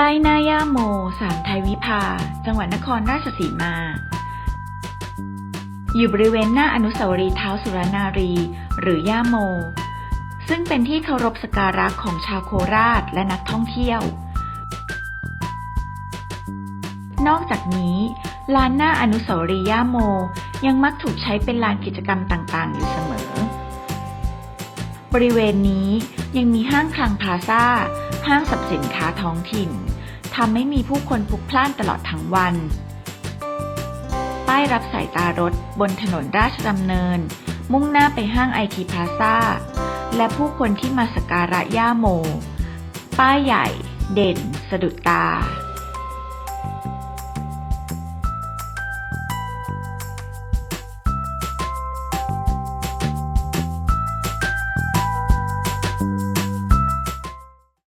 ป้ายนายาโม สามไทยวิภา จังหวัดนครราชสีมา อยู่บริเวณหน้าอนุสาวรีย์เท้าสุรนารี หรือย่าโม ซึ่งเป็นที่เคารพสักการะของชาวโคราชและนักท่องเที่ยว นอกจากนี้ลานหน้าอนุสาวรีย์ย่าโม ยังมักถูกใช้เป็นลานกิจกรรมต่างๆ อยู่เสมอ บริเวณนี้ยังมีห้างคลังพลาซ่าห้างสรรพสินค้าท้องถิ่นทำให้มีผู้คนพลุกพล่านตลอดทั้งวัน ป้ายรับสายตารถบนถนนราชดำเนิน มุ่งหน้าไปห้างไอทีพลาซ่าและผู้คนที่มาสักการะย่าโม ป้ายใหญ่ เด่น สะดุดตา